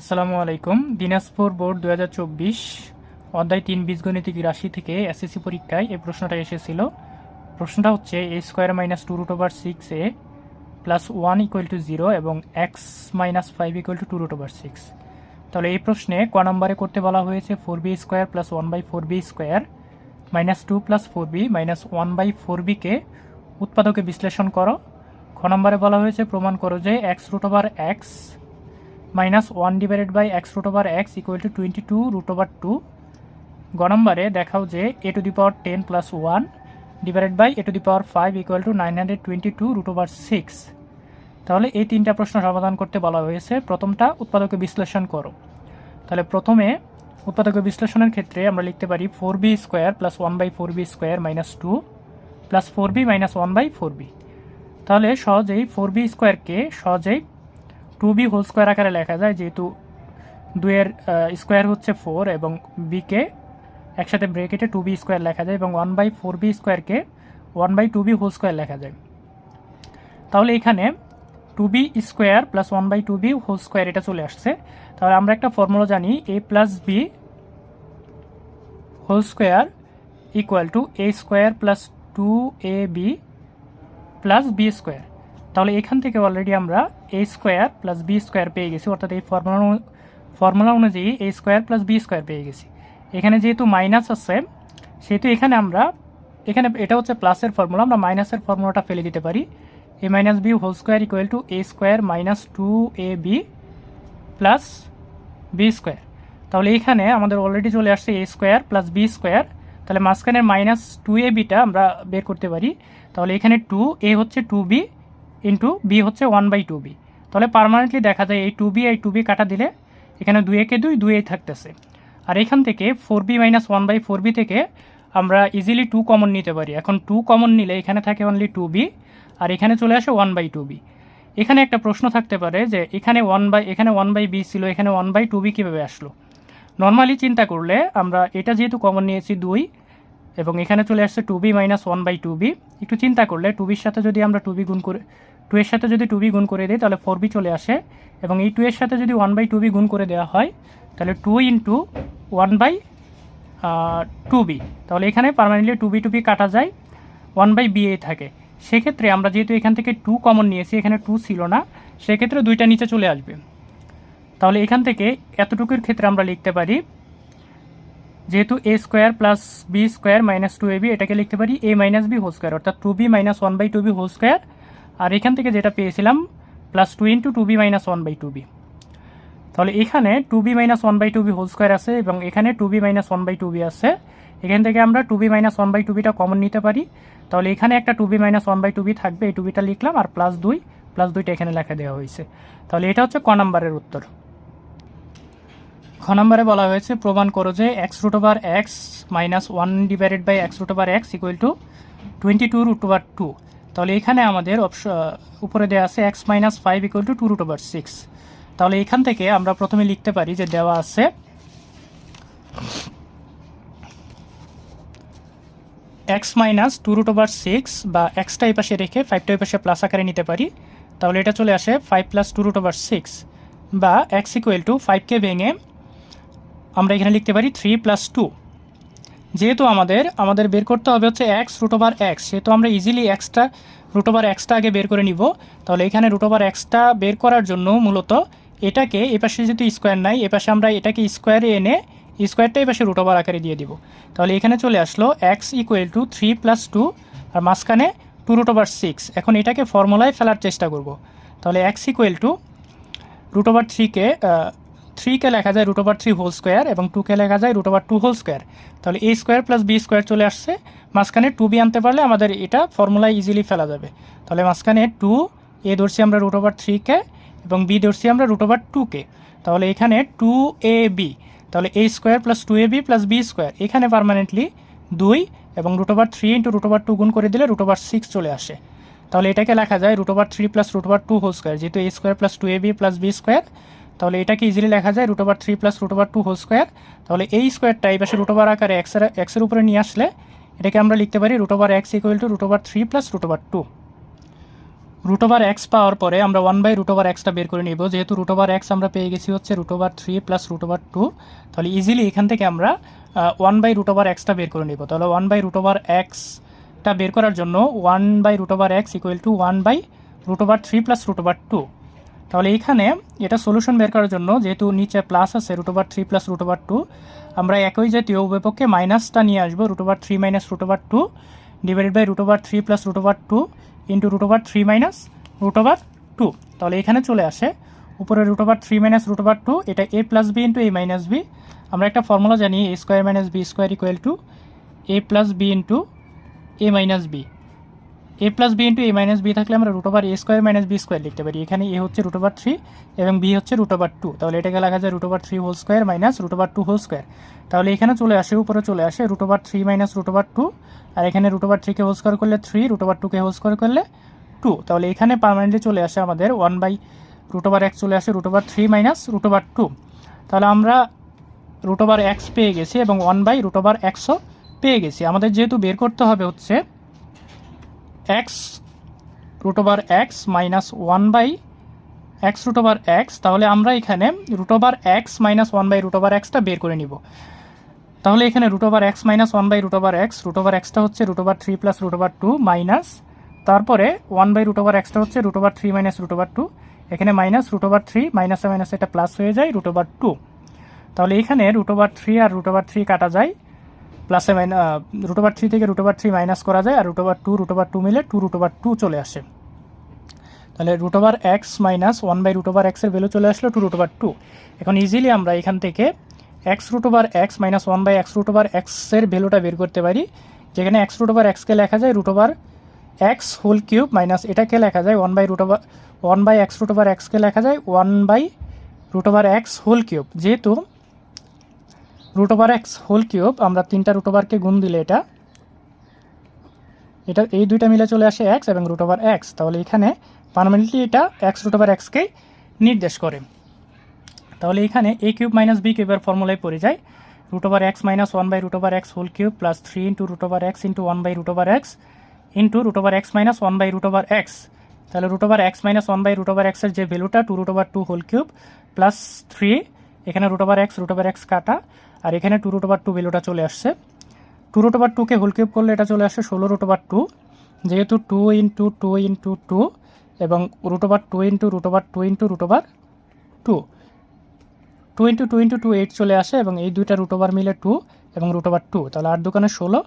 আসসালামু আলাইকুম। দিনাজপুর বোর্ড দু হাজার চব্বিশ, অধ্যায় তিন বীজগণিতিক রাশি থেকে এসএসসি পরীক্ষায় এই প্রশ্নটা এসেছিল। প্রশ্নটা হচ্ছে a square minus two root over six a plus one equal to zero এবং x minus five equal to two root over six তাহলে এই প্রশ্নে ক নম্বরে করতে বলা হয়েছে four b square plus one by four b square minus two plus four b minus one by four বিকে উৎপাদকে বিশ্লেষণ করো। খ নম্বরে বলা হয়েছে প্রমাণ করো যে x root over x minus one divided by x root over x equal to twenty two root over two গ দেখাও যে a to the power ten plus one divided by a to the power five equal to nine hundred twenty two root over six তাহলে এই তিনটা প্রশ্ন সমাধান করতে বলা হয়েছে। প্রথমটা উৎপাদকে বিশ্লেষণ করো। তাহলে প্রথমে উৎপাদকে বিশ্লেষণের ক্ষেত্রে আমরা লিখতে পারি four b square plus one by four b square minus two plus four b minus one by four b তাহলে সহজেই ফোর বি স্কোয়ারকে সহজেই টু বি হোল স্কোয়ার আকারে লেখা যায়, যেহেতু দুইয়ের স্কোয়ার হচ্ছে ফোর এবং বিকে একসাথে ব্রেকেটে টু বি স্কোয়ার লেখা যায় এবং ওয়ান বাই ফোর বি স্কোয়ারকে one by two b whole square লেখা যায়। তাহলে এখানে two b square plus one by two b whole square এটা চলে আসছে। তাহলে আমরা একটা ফর্মুলা জানি a plus b whole square equal to a square plus two a b plus b square তাহলে এখান থেকে অলরেডি আমরা a square plus b square পেয়ে গেছি, অর্থাৎ এই ফর্মুলা ফর্মুলা অনুযায়ী a square plus b square পেয়ে গেছি। এখানে যেহেতু মাইনাস আছে, সেহেতু এখানে আমরা এখানে এটা হচ্ছে প্লাসের ফর্মুলা আমরা মাইনাসের ফর্মুলাটা ফেলে দিতে পারি। A minus b whole square equal to a square minus two a b plus b square তাহলে এখানে আমাদের অলরেডি চলে আসছে a square plus b square তাহলে মাঝখানের মাইনাস টু এ বিটা আমরা বের করতে পারি। তাহলে এখানে টু এ হচ্ছে টু বি ইন্টু বি হচ্ছে ওয়ান বাই টু বি তাহলে পারমানেন্টলি দেখা যায় এই টু বি এই টু বি কাটা দিলে এখানে দুই একে দুই দুই থাকতেছে। আর এখান থেকে four b minus one by four b থেকে আমরা ইজিলি টু কমন নিতে পারি। এখন টু কমন নিলে এখানে থাকে অনলি টু বি আর এখানে চলে আসে ওয়ান বাই টু বি এখানে একটা প্রশ্ন থাকতে পারে যে এখানে ওয়ান বাই এখানে ওয়ান বাই বি ছিল, এখানে ওয়ান বাই টু বি কীভাবে আসলো? নর্মালি চিন্তা করলে আমরা এটা যেহেতু কমন নিয়েছি দুই, এবং এখানে চলে আসছে two b minus one by two b একটু চিন্তা করলে টু বির সাথে যদি আমরা টু বি গুণ করে টু এর সাথে যদি টু বি গুণ করে দিই তাহলে ফোর বি চলে আসে। এবং এই টু এর সাথে যদি ওয়ান বাই টু বি গুণ করে দেওয়া হয়, তাহলে two into one by two b তাহলে এখানে permanently two b two b কাটা যায় ওয়ান বাই বি এ থাকে। সেক্ষেত্রে আমরা যেহেতু এখান থেকে টু কমন নিয়েছি, এখানে টু ছিল না, সেক্ষেত্রে দুইটা নিচে চলে আসবে। তাহলে এখান থেকে এতটুকুর ক্ষেত্রে আমরা লিখতে পারি, যেহেতু a square plus b square minus two a b এটাকে লিখতে পারি a minus b whole square অর্থাৎ two b minus one by two b whole square আর এখান থেকে যেটা পেয়েছিলাম plus two into two b minus one by two b তাহলে এখানে two b minus one by two b whole square আছে এবং এখানে two b minus one by two b আছে এখান থেকে আমরা two b minus one by two beta common নিতে পারি তাহলে এখানে একটা two b minus one by two b থাকবে এই টু বিটা লিখলাম আর প্লাস দুই প্লাস দুইটা এখানে লেখা দেওয়া হয়েছে তাহলে এটা হচ্ছে ক নাম্বারের উত্তর খ নম্বরে বলা হয়েছে প্রমাণ করো যে x root over x minus one divided by x root over x equal to twenty two root over two তাহলে এখানে আমাদের উপরে দেওয়া আছে x minus five equal to two root over six তাহলে এখান থেকে আমরা প্রথমে লিখতে পারি যে দেওয়া আছে x minus two root over six বা এক্সটা এই পাশে রেখে ফাইভটা এই পাশে প্লাস আকারে নিতে পারি। তাহলে এটা চলে আসে five plus two root over six বা এক্স ইকুয়াল টু ফাইভকে ভেঙে আমরা এখানে লিখতে পারি থ্রি প্লাস টু যেহেতু আমাদের আমাদের বের করতে হবে হচ্ছে এক্স রুট ওভার এক্স সেহেতু আমরা ইজিলি এক্সটা রুট ওভার এক্সটা আগে বের করে নিব। তাহলে এখানে রুট ওভার এক্সটা বের করার জন্য মূলত এটাকে এপাশে যেহেতু স্কোয়ার নাই এপাশে আমরা এটাকে স্কোয়ারে এনে স্কোয়ারটা এপাশে রুট ওভার আকারে দিয়ে দিব। তাহলে এখানে চলে আসলো x equal to three plus two আর মাঝখানে টু রুট ওভার সিক্স এখন এটাকে ফর্মুলায় ফেলার চেষ্টা করব। তাহলে x equal to root over থ্রিকে থ্রিকে লেখা যায় root over three whole square এবং টুকে লেখা যায় root over two whole square তাহলে a square plus b square চলে আসছে। মাঝখানে টু বি আনতে পারলে আমাদের এটা ফর্মুলায় ইজিলি ফেলা যাবে। তাহলে মাঝখানে টু এ ধরছি আমরা রুট ওভার থ্রিকে এবং বি ধরছি আমরা রুট ওভার টুকে তাহলে এখানে টু এ বি তাহলে a square plus two a b plus b square এখানে পারমানেন্টলি দুই এবং root over three into root over two গুণ করে দিলে রুট ওভার সিক্স চলে আসে। তাহলে এটাকে লেখা যায় root over three plus root over two whole square যেহেতু a square plus two a b plus b square তাহলে এটাকে ইজিলি লেখা যায় root over three plus root over two whole square তাহলে এই স্কোয়ারটা এই পাশে রুট ওভার আকারে এক্সের এক্সের উপরে নিয়ে আসলে এটাকে আমরা লিখতে পারি root over x equal to root over three plus root over two root over x power পরে আমরা ওয়ান বাই রুট ওভার এক্সটা বের করে নিব যেহেতু রুট ওভার এক্স আমরা পেয়ে গেছি হচ্ছে root over three plus root over two তাহলে ইজিলি এখান থেকে আমরা ওয়ান বাই রুট ওভার এক্সটা বের করে নিব তাহলে ওয়ান বাই রুট ওভার এক্সটা বের করার জন্য one by root over x equal to one by root over three plus root over two তাহলে এইখানে এটা সলিউশন বের করার জন্য যেহেতু নিচে প্লাস আছে root over three plus root over two আমরা একই জাতীয় উভয়পক্ষে মাইনাসটা নিয়ে আসব root over three minus root over two divided by root over three plus root over two into root over three minus root over two তাহলে এখানে চলে আসে উপরে root over three minus root over two এটা a plus b into a minus b আমরা একটা formula জানি a square minus b square equal to a plus b into a minus b a plus b into a minus b থাকলে আমরা root over a square minus b square লিখতে পারি এখানে a হচ্ছে root over three এবং b হচ্ছে root over two তাহলে এটাকে লেখা যায় root over three whole square minus root over two whole square তাহলে এখানে চলে আসে উপরে চলে আসে root over three minus root over two আর এখানে রুট ওভার থ্রিকে হোল স্কোয়ার করলে থ্রি রুট ওভার টুকে হোল স্কোয়ার করলে টু তাহলে এখানে পার্মানেন্টলি চলে আসে আমাদের one by root over x চলে আসে root over three minus root over two তাহলে আমরা রুট ওভার এক্স পেয়ে গেছি এবং ওয়ান বাই রুট ওভার এক্সও পেয়ে গেছি আমাদের যেহেতু বের করতে হবে হচ্ছে x root over x minus one by x root over x তাহলে আমরা এখানে root over x minus one by root over extra বের করে নিব তাহলে এখানে root over x minus one by root over x root over extra হচ্ছে root over three plus root over two minus তারপরে ওয়ান বাই রুট ওভার এক্সটা হচ্ছে root over three minus root over two এখানে minus root over three মাইনাসে minus এটা plus হয়ে যায় root over two তাহলে এখানে রুট ওভার থ্রি আর রুট ওভার থ্রি কাটা যায় প্লাসে মাইনাস রুট ওভার থ্রি থেকে রুট ওভার থ্রি মাইনাস করা যায় আর root over two root over two মিলে টু রুট ওভার টু চলে আসে তাহলে root over x minus one by root over এক্সের ভ্যালু চলে আসলো টু রুট ওভার টু এখন ইজিলি আমরা এখান থেকে x root over x minus one by x root over এক্সের ভ্যালুটা বের করতে পারি যেখানে এক্স রুট ওভার এক্সকে লেখা যায় root over x whole cube minus এটাকে লেখা যায় one by root over one by x root over এক্সকে লেখা যায় one by root over x whole cube যেহেতু root over x whole cube আমরা তিনটা রুট ওভারকে গুণ দিলে এটা এটা এই দুইটা মিলে চলে আসে এক্স এবং রুট ওভার এক্স তাহলে এখানে পারমানেন্টলি এটা এক্স রুট ওভার এক্সকেই নির্দেশ করে তাহলে এখানে এ কিউব মাইনাস বি কিউবের ফর্মুলায় পড়ে যায় root over x minus one by root over x whole cube plus three into root over x into one by root over x into root over x minus one by root over x তাহলে root over x minus one by root over এক্সের যে ভ্যালুটা two root over two whole cube plus three এখানে root over x root over x কাটা আর এখানে two root over two ভ্যালুটা চলে আসছে টু রুট ওভার টুকে হোল কিউব করলে এটা চলে আসে ষোলো রুট ওভার টু যেহেতু two into two into two এবং root over two into root over two into root over two two into two into two eight চলে আসে এবং এই দুইটা রুট ওভার মিলে টু এবং রুট ওভার টু তাহলে আট দোকানে ষোলো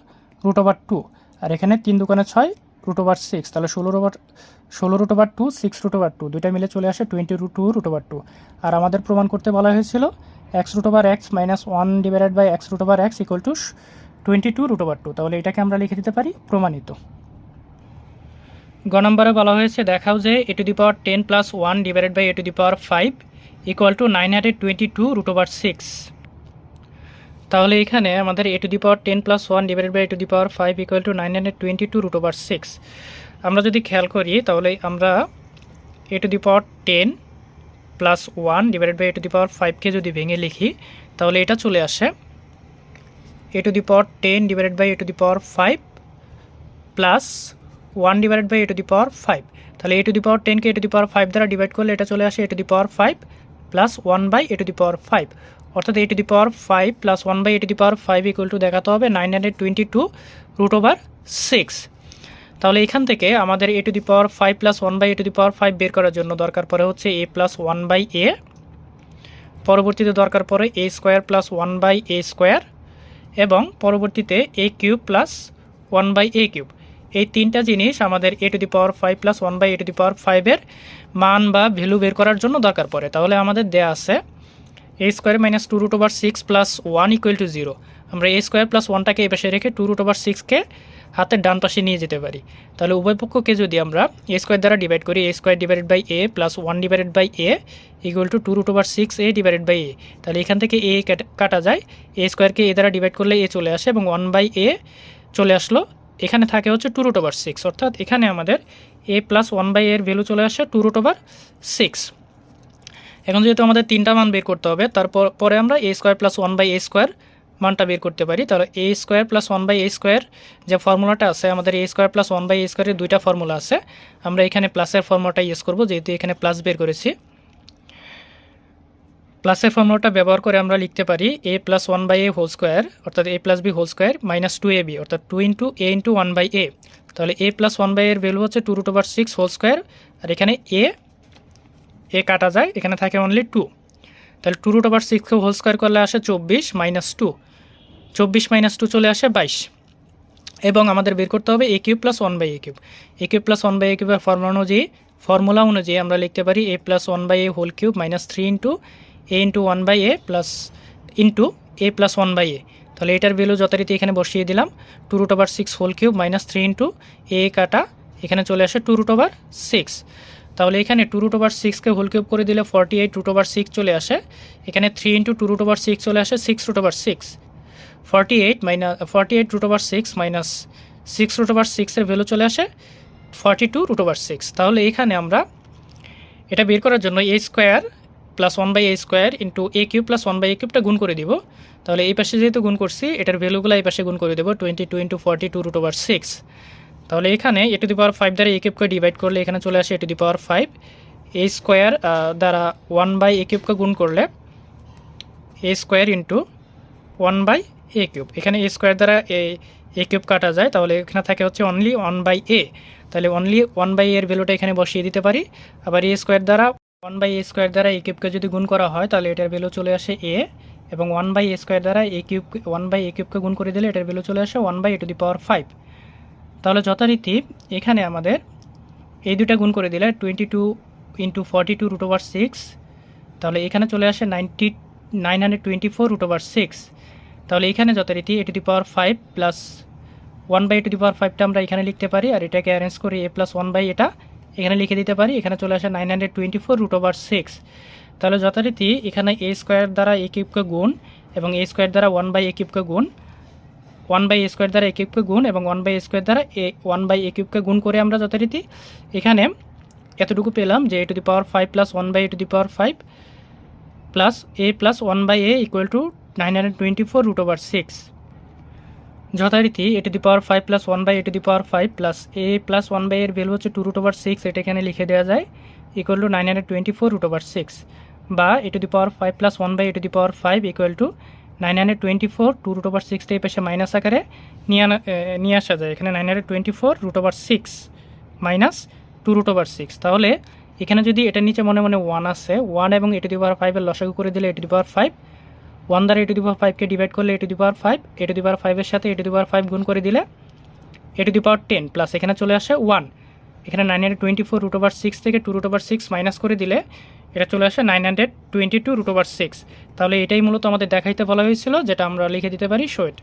রুট ওভার টু আর এখানে তিন দোকানে ছয় রুট ওভার সিক্স তাহলে ষোলো ওভার ষোলো root over two six root over two দুইটা মিলে চলে আসে twenty root two root over two আর আমাদের প্রমাণ করতে বলা হয়েছিল x root over x minus one divided by x root over x equal to twenty two root over two তাহলে এটাকে আমরা লিখে দিতে পারি প্রমাণিত। গ নম্বরে বলা হয়েছে, দেখাও যে a to the power ten plus one divided by a to the power five equal to nine hundred twenty two root over six তাহলে এখানে আমাদের a to the power ten plus one divided by a to the power five equal to nine hundred twenty two root over six আমরা যদি খেয়াল করি, তাহলে আমরা a to the power ten plus one divided by a to the power ফাইভকে যদি ভেঙে লিখি তাহলে এটা চলে আসে a to the power ten divided by a to the power five plus one divided by a to the power five তাহলে a to the power টেনকে a to the power five দ্বারা divide করলে এটা চলে আসে a to the power five plus one by a to the power five অর্থাৎ a to the power five plus one by a to the power five equal to দেখাতে হবে nine hundred twenty two root over six তাহলে এখান থেকে আমাদের a to the power five plus one by a to the power five বের করার জন্য দরকার পড়ে হচ্ছে a plus one by a. পরবর্তীতে দরকার পড়ে a square plus one by a square এবং পরবর্তীতে a cube plus one by a cube. এই তিনটা জিনিস আমাদের a to the power five plus one by a to the power ফাইভের মান বা ভ্যালু বের করার জন্য দরকার পড়ে। তাহলে আমাদের দেয়া আছে a square minus two root over six plus one equal to zero. আমরা এ স্কোয়ার প্লাস ওয়ানটাকে এ পাশে রেখে টু রুট ওভার সিক্সকে হাতের ডান পাশে নিয়ে যেতে পারি। তাহলে উভয় পক্ষকে যদি আমরা এ স্কোয়ার দ্বারা ডিভাইড করি a square divided by a plus one divided by a equal to two root over six a divided by a তাহলে এখান থেকে এ কাটা যায়। এ স্কোয়ারকে এ দ্বারা ডিভাইড করলে এ চলে আসে এবং ওয়ান বাই এ চলে আসলো। এখানে থাকে হচ্ছে টু রুট ওভার সিক্স অর্থাৎ এখানে আমাদের এ প্লাস ওয়ান বাই এর ভ্যালু চলে আসে টু রুট ওভার সিক্স এখন যেহেতু আমাদের তিনটা মান বের করতে হবে, তারপর পরে আমরা a square plus one by a square মানটা বের করতে পারি। তাহলে a square plus one by a square যে ফর্মুলাটা আছে, আমাদের a square plus one by a স্কোয়ারের দুইটা ফর্মুলা আছে। আমরা এখানে প্লাসের ফর্মুলাটা ইউজ করব, যেহেতু এখানে প্লাস বের করেছি। প্লাসের ফর্মুলাটা ব্যবহার করে আমরা লিখতে পারি a plus one by a whole square অর্থাৎ a plus b whole square minus two a b অর্থাৎ two into a into one by a তাহলে এ প্লাস ওয়ান বাই এর ভ্যালু হচ্ছে two root over six whole square আর এখানে a a কাটা যায়, এখানে থাকে অনলি টু তাহলে টু রুট ওভার সিক্সকে হোল স্কোয়ার করলে আসে চব্বিশ মাইনাস টু চব্বিশ মাইনাস টু চলে আসে বাইশ। এবং আমাদের বের করতে হবে a cube plus one by a cube a cube plus one by a কিউবের ফর্মুলা অনুযায়ী ফর্মুলা অনুযায়ী আমরা লিখতে পারি a plus one by a whole cube minus three into a into one by a plus into a plus one by a তাহলে এটার value যথারীতি এখানে বসিয়ে দিলাম। Two root over six whole cube minus three into a কাটা, এখানে চলে আসে টু রুট ওভার সিক্স তাহলে এখানে টু রুট ওভার সিক্সকে হোল কিউব করে দিলে forty eight root over six চলে আসে। এখানে three into two root over six চলে আসে six root over six forty eight minus forty eight root over six minus six root over সিক্সের value চলে আসে forty two root over six তাহলে এখানে আমরা এটা বের করার জন্য a square plus one by a square into a cube plus one by a কিউবটা গুণ করে দিব। তাহলে এই পাশে যেহেতু গুণ করছি, এটার ভ্যালুগুলো এই পাশে গুণ করে দেবো twenty two into forty two root over six তাহলে এখানে এ টু দি পাওয়ার ফাইভ দ্বারা এ কিউবকে ডিভাইড করলে এখানে চলে আসে a to the power five a square দ্বারা ওয়ান বাই এ কিউবকে গুণ করলে a square into one by a cube এখানে এ স্কোয়ার দ্বারা এ এ কিউব কাটা যায়। তাহলে এখানে থাকে হচ্ছে অনলি ওয়ান বাই এ তাহলে অনলি ওয়ান বাই এর ভ্যালুটা এখানে বসিয়ে দিতে পারি। আবার এ স্কোয়ার দ্বারা ওয়ান বাই এ স্কোয়ার দ্বারা এ কিউবকে যদি গুণ করা হয়, তাহলে এটার ভ্যালু চলে আসে এ এবং ওয়ান বাই এ স্কোয়ার দ্বারা a cube one by a কিউবকে গুণ করে দিলে এটার ভ্যালু চলে আসে one by a to the power five তাহলে যথারীতি এখানে আমাদের এই দুটা গুণ করে দিলে twenty two into forty two root over six তাহলে এখানে চলে আসে ninety nine hundred twenty four root over six তাহলে এখানে যথারীতি a to the power five plus one by two the power ফাইভটা আমরা এখানে লিখতে পারি, আর এটাকে অ্যারেঞ্জ করে এ প্লাস ওয়ান বাই এটা এখানে লিখে দিতে পারি। এখানে চলে আসে nine hundred twenty four root over six তাহলে যথারীতি এখানে এ স্কোয়ার দ্বারা এ কিউবকে গুণ এবং এ স্কোয়ার দ্বারা ওয়ান বাই এ কিউবকে গুণ ওয়ান বাই এ স্কোয়ার দ্বারা এ কিউবকে গুণ এবং ওয়ান বাই এ স্কোয়ার দ্বারা এ ওয়ান বাই এ কিউবকে গুণ করে আমরা যথারীতি এখানে এতটুকু পেলাম যে a to the power five plus one by a to the power five plus a plus one by a equal to nine hundred twenty four root six যথারীতি a to the power five plus one by a to the power five plus a plus one by এর value হচ্ছে two root over six এটা এখানে লিখে দেওয়া যায় equal to nine hundred twenty four root over six বা a to the power five plus one by a to the power five equal to nine hundred twenty four two root over সিক্সটা এই পাশে minus আকারে নিয়ে আনা নিয়ে আসা যায়। এখানে nine hundred twenty four root over six minus two root over six তাহলে এখানে যদি এটার নিচে মনে মনে ওয়ান আছে ওয়ান এবং এ টু দি পাওয়ার ফাইভের লসাগু করে দিলে a to the power five one দ্বারা এ টু দি পাওয়ার ফাইভকে ডিভাইড করলে a to the power five a to the power ফাইভের সাথে এ টু দি পাওয়ার ফাইভ গুণ করে দিলে a to the power ten plus এখানে চলে আসে ওয়ান এখানে nine hundred twenty four root over six থেকে two root over six minus করে দিলে এটা চলে আসে nine hundred twenty two root over six তাহলে এটাই মূলত আমাদের দেখাইতে বলা হয়েছিল, যেটা আমরা লিখে দিতে পারি শোয়েট